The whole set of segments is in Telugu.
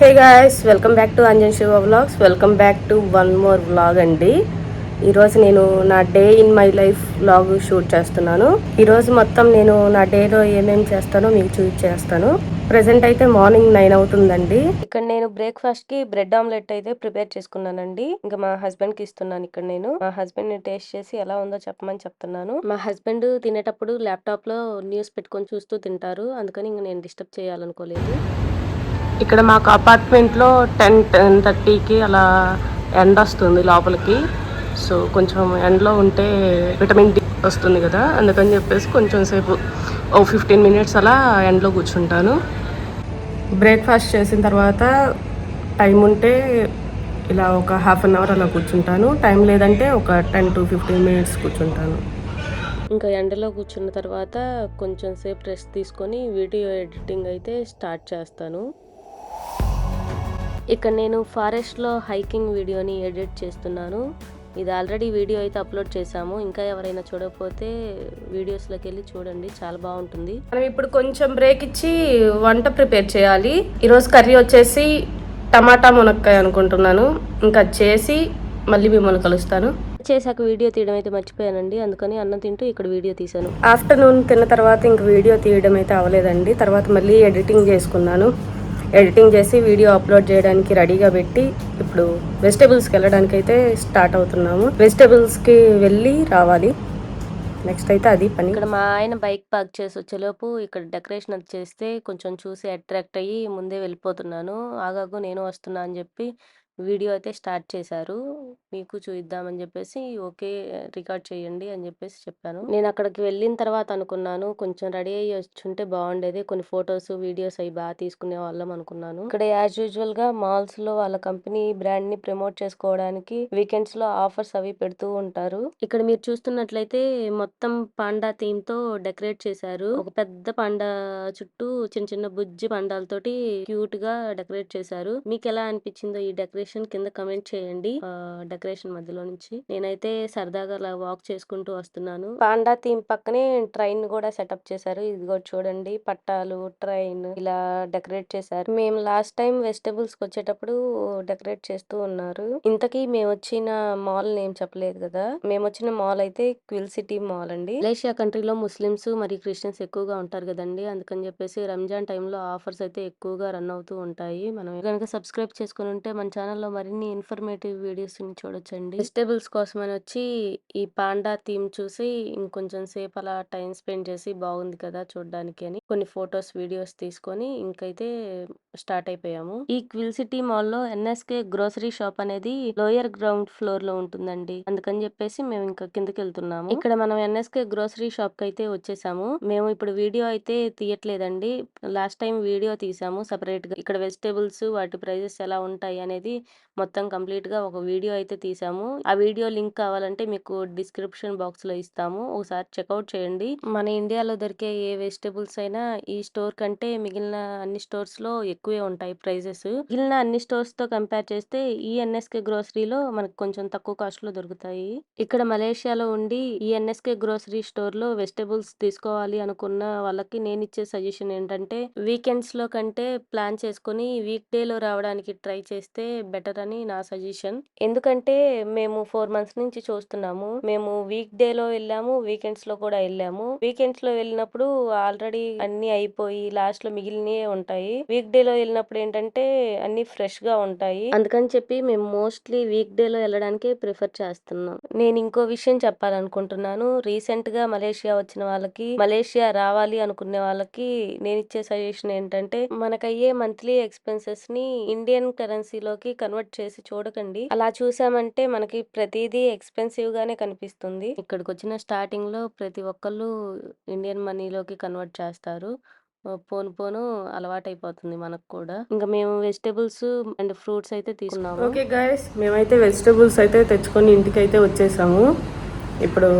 Hey guys welcome back to Anjan Shiva vlogs welcome back to one more vlog అండి. ఈరోజు నేను నా day in my life vlog shoot చేస్తున్నాను. ఈరోజు మొత్తం నేను నా డేలో ఏమేమి చేస్తానో మీకు చూపించేస్తాను ప్రజెంట్ అయితే మార్నింగ్ నైన్ అవుతుందండి. ఇక్కడ నేను బ్రేక్ఫాస్ట్కి బ్రెడ్ ఆమ్లెట్ అయితే ప్రిపేర్ చేసుకున్నానండి. ఇంకా మా హస్బెండ్కి ఇస్తున్నాను ఇక్కడ నేను. మా హస్బెండ్ని టేస్ట్ చేసి ఎలా ఉందో చెప్పమని చెప్తున్నాను. మా హస్బెండ్ తినేటప్పుడు ల్యాప్టాప్లో న్యూస్ పెట్టుకొని చూస్తూ తింటారు. అందుకని ఇంకా నేను డిస్టర్బ్ చేయాలనుకోలేదు. ఇక్కడ మాకు అపార్ట్మెంట్లో టెన్ టెన్ థర్టీకి అలా ఎండ వస్తుంది లోపలికి. సో కొంచెం ఎండలో ఉంటే విటమిన్ డి వస్తుంది కదా అందుకని చెప్పేసి కొంచెం సేపు ఓ ఫిఫ్టీన్ మినిట్స్ అలా ఎండలో కూర్చుంటాను. బ్రేక్ఫాస్ట్ చేసిన తర్వాత టైం ఉంటే ఇలా ఒక హాఫ్ అన్ అవర్ అలా కూర్చుంటాను. టైం లేదంటే ఒక టెన్ టు ఫిఫ్టీన్ మినిట్స్ కూర్చుంటాను. ఇంకా ఎండలో కూర్చున్న తర్వాత కొంచెం సేపు రెస్ట్ తీసుకొని వీడియో ఎడిటింగ్ అయితే స్టార్ట్ చేస్తాను. ఇక్కడ నేను ఫారెస్ట్లో హైకింగ్ వీడియోని ఎడిట్ చేస్తున్నాను. ఇది ఆల్రెడీ వీడియో అయితే అప్లోడ్ చేశాము. ఇంకా ఎవరైనా చూడకపోతే వీడియోస్లోకి వెళ్ళి చూడండి. చాలా బాగుంటుంది. మనం ఇప్పుడు కొంచెం బ్రేక్ ఇచ్చి వంట ప్రిపేర్ చేయాలి. ఈరోజు కర్రీ వచ్చేసి టమాటా మునక్కాయ అనుకుంటున్నాను. ఇంకా చేసి మళ్ళీ మిమ్మల్ని కలుస్తాను. చేశాక వీడియో తీయడం అయితే మర్చిపోయానండి. అందుకని అన్నం తింటూ ఇక్కడ వీడియో తీశాను. ఆఫ్టర్నూన్ తిన్న తర్వాత ఇంక వీడియో తీయడం అయితే అవ్వలేదండి. తర్వాత మళ్ళీ ఎడిటింగ్ చేసుకున్నాను. ఎడిటింగ్ చేసి వీడియో అప్లోడ్ చేయడానికి రెడీగా పెట్టి ఇప్పుడు వెజిటేబుల్స్కి వెళ్ళడానికి అయితే స్టార్ట్ అవుతున్నాము. వెజిటేబుల్స్కి వెళ్ళి రావాలి. నెక్స్ట్ అయితే అది పని. ఇక్కడ మా ఆయన బైక్ పార్క్ చేసి వచ్చేలోపు ఇక్కడ డెకరేషన్ అది చేస్తే కొంచెం చూసి అట్రాక్ట్ అయ్యి ముందే వెళ్ళిపోతున్నాను. ఆగాగు నేను వస్తున్నా అని చెప్పి వీడియో అయితే స్టార్ట్ చేశారు. మీకు చూద్దామని చెప్పేసి ఓకే రికార్డ్ చేయండి అని చెప్పేసి చెప్పాను. నేను అక్కడికి వెళ్ళిన తర్వాత అనుకున్నాను కొంచెం రెడీ అయ్యి వచ్చుంటే బాగుండేది కొన్ని ఫొటోస్ వీడియోస్ అవి బాగా తీసుకునే వాళ్ళం అనుకున్నాను. ఇక్కడ యాజ్ యూజువల్గా మాల్స్లో వాళ్ళ కంపెనీ బ్రాండ్ని ప్రమోట్ చేసుకోవడానికి వీకెండ్స్లో ఆఫర్స్ అవి పెడుతూ ఉంటారు. ఇక్కడ మీరు చూస్తున్నట్లయితే మొత్తం పాండా థీమ్తో డెకరేట్ చేశారు. ఒక పెద్ద పాండా చుట్టూ చిన్న చిన్న బుజ్జి పండాలతోటి క్యూట్గా డెకరేట్ చేశారు. మీకు ఎలా అనిపించిందో ఈ డెకరేషన్ కింద కమెంట్ చేయండి. డెకరేషన్ మధ్యలో నుంచి. నేనైతే సరదాగా అలా వాక్ చేసుకుంటూ వస్తున్నాను. పాండా థీమ్ పక్కనే ట్రైన్ కూడా సెటప్ చేశారు. ఇదిగో చూడండి పట్టాలు ట్రైన్ ఇలా డెకరేట్ చేశారు. మేము లాస్ట్ టైం వెజిటబుల్స్ వచ్చేటప్పుడు డెకరేట్ చేస్తూ ఉన్నారు. ఇంతకీ మేము వచ్చిన మాల్ నేమ్ చెప్పలేదు కదా? మేము వచ్చిన మాల్ అయితే క్విల్ సిటీ మాల్ అండి. మలేషియా కంట్రీలో ముస్లిమ్స్ మరియు క్రిస్టియన్స్ ఎక్కువగా ఉంటారు కదండి. అందుకని చెప్పేసి రంజాన్ టైంలో ఆఫర్స్ అయితే ఎక్కువగా రన్ అవుతూ ఉంటాయి. మనం కనుక సబ్స్క్రైబ్ చేసుకుని ఉంటే మన ఛానల్లో మరిన్ని ఇన్ఫర్మేటివ్ వీడియోస్ చూడొచ్చండి. వెజిటేబుల్స్ కోసం అని వచ్చి ఈ పాండా థీమ్ చూసి ఇంకొంచెం సేపు అలా టైం స్పెండ్ చేసి బాగుంది కదా చూడడానికి అని కొన్ని ఫొటోస్ వీడియోస్ తీసుకొని ఇంకైతే స్టార్ట్ అయిపోయాము. ఈ క్విల్ సిటీ మాల్లో ఎన్ఎస్కే గ్రోసరీ షాప్ అనేది లోయర్ గ్రౌండ్ ఫ్లోర్లో ఉంటుందండి. అందుకని చెప్పేసి మేము ఇంకా కిందకి వెళ్తున్నాము ఇక్కడ మనం ఎన్ఎస్కే గ్రోసరీ షాప్కి అయితే వచ్చేసాము. మేము ఇప్పుడు వీడియో అయితే తీయట్లేదండి. లాస్ట్ టైం వీడియో తీసాము సపరేట్గా ఇక్కడ వెజిటేబుల్స్ వాటి ప్రైజెస్ ఎలా ఉంటాయి అనేది మొత్తం కంప్లీట్గా ఒక వీడియో అయితే తీసాము. ఆ వీడియో లింక్ కావాలంటే మీకు డిస్క్రిప్షన్ బాక్స్లో ఇస్తాము. ఒకసారి చెక్అవుట్ చేయండి. మన ఇండియాలో దొరికే ఏ వెజిటేబుల్స్ అయినా ఈ స్టోర్ కంటే మిగిలిన అన్ని స్టోర్స్లో ఎక్కువే ఉంటాయి ప్రైజెస్. మిగిలిన అన్ని స్టోర్స్తో కంపేర్ చేస్తే ఈ ఎన్ఎస్కే గ్రోసరీలో మనకు కొంచెం తక్కువ కాస్ట్లో దొరుకుతాయి. ఇక్కడ మలేషియాలో ఉండి ఈ ఎన్ఎస్కే గ్రోసరీ స్టోర్లో వెజిటేబుల్స్ తీసుకోవాలి అనుకున్న వాళ్ళకి నేను ఇచ్చే సజెషన్ ఏంటంటే వీకెండ్స్లో కంటే ప్లాన్ చేసుకుని వీక్ డే లో రావడానికి ట్రై చేస్తే బెటర్ అని నా సజెషన్. ఎందుకంటే అంటే మేము ఫోర్ మంత్స్ నుంచి చూస్తున్నాము. మేము వీక్ డే లో వెళ్ళాము వీకెండ్స్లో కూడా వెళ్ళాము. వీకెండ్స్లో వెళ్ళినప్పుడు ఆల్రెడీ అన్ని అయిపోయి లాస్ట్లో మిగిలినవే ఉంటాయి. వీక్ డే లో వెళ్ళినప్పుడు ఏంటంటే అన్ని ఫ్రెష్గా ఉంటాయి. అందుకని చెప్పి మేము మోస్ట్లీ వీక్ డే లో వెళ్ళడానికి ప్రిఫర్ చేస్తున్నాం. నేను ఇంకో విషయం చెప్పాలనుకుంటున్నాను. రీసెంట్గా మలేషియా వచ్చిన వాళ్ళకి మలేషియా రావాలి అనుకునే వాళ్ళకి నేను ఇచ్చే సజెషన్ ఏంటంటే మనకయ్యే మంత్లీ ఎక్స్పెన్సెస్ని ఇండియన్ కరెన్సీలోకి కన్వర్ట్ చేసి చూడకండి. అలా చూసామంటే మనకి ప్రతిదీ ఎక్స్పెన్సివ్ గానే కనిపిస్తుంది. ఇక్కడికి వచ్చిన స్టార్టింగ్లో ప్రతి ఒక్కళ్ళు ఇండియన్ మనీలోకి కన్వర్ట్ చేస్తారు. పోను పోను అలవాటు అయిపోతుంది మనకు కూడా. ఇంకా మేము వెజిటేబుల్స్ అండ్ ఫ్రూట్స్ అయితే తీసుకున్నాము. ఓకే గైస్ మేమైతే వెజిటేబుల్స్ అయితే తెచ్చుకొని ఇంటికి అయితే వచ్చేసాము. ఇప్పుడు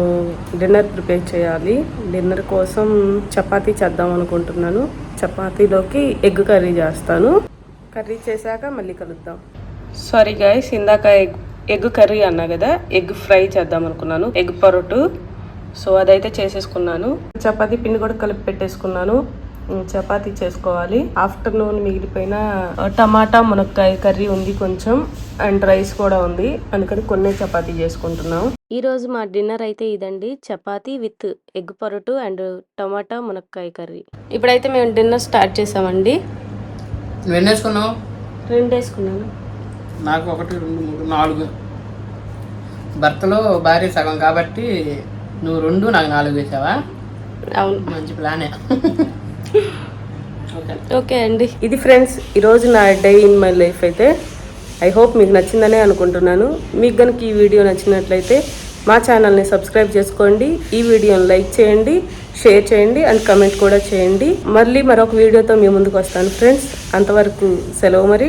డిన్నర్ ప్రిపేర్ చేయాలి. డిన్నర్ కోసం చపాతీ చేద్దాం అనుకుంటున్నాను. చపాతీలోకి ఎగ్ కర్రీ చేస్తాను. కర్రీ చేశాక మళ్ళీ కలుద్దాం. సారీ గైస్ ఇందాక ఎగ్ ఎగ్ కర్రీ అన్నా కదా ఎగ్ ఫ్రై చేద్దాం అనుకున్నాను. ఎగ్ పరోటు. సో అదైతే చేసేసుకున్నాను. చపాతీ పిండి కూడా కలిపి పెట్టేసుకున్నాను. చపాతీ చేసుకోవాలి. ఆఫ్టర్నూన్ మిగిలిపోయిన టమాటా మునక్కాయ కర్రీ ఉంది కొంచెం అండ్ రైస్ కూడా ఉంది. అందుకని కొన్ని చపాతీ చేసుకుంటున్నాం ఈ రోజు మా డిన్నర్ అయితే ఇదండి. చపాతీ విత్ ఎగ్ పొరటు అండ్ టమాటా మునక్కాయ కర్రీ. ఇప్పుడైతే మేము డిన్నర్ స్టార్ట్ చేసామండి. రెండు వేసుకున్నాను. నాకు ఒకటి రెండు మూడు నాలుగు. భర్తలో భార్య సగం కాబట్టి నువ్వు రెండు నాకు నాలుగు వేసావా? అవును. మంచి ప్లానే ఓకే. ఓకే అండి. ఇది ఫ్రెండ్స్ ఈరోజు నా డే ఇన్ మై లైఫ్ అయితే. ఐ హోప్ మీకు నచ్చిందనే అనుకుంటున్నాను. మీకు కనుక ఈ వీడియో నచ్చినట్లయితే మా ఛానల్ని సబ్స్క్రైబ్ చేసుకోండి. ఈ వీడియోని లైక్ చేయండి షేర్ చేయండి అండ్ కమెంట్ కూడా చేయండి. మళ్ళీ మరొక వీడియోతో మీ ముందుకు వస్తాను. ఫ్రెండ్స్ అంతవరకు సెలవు మరి.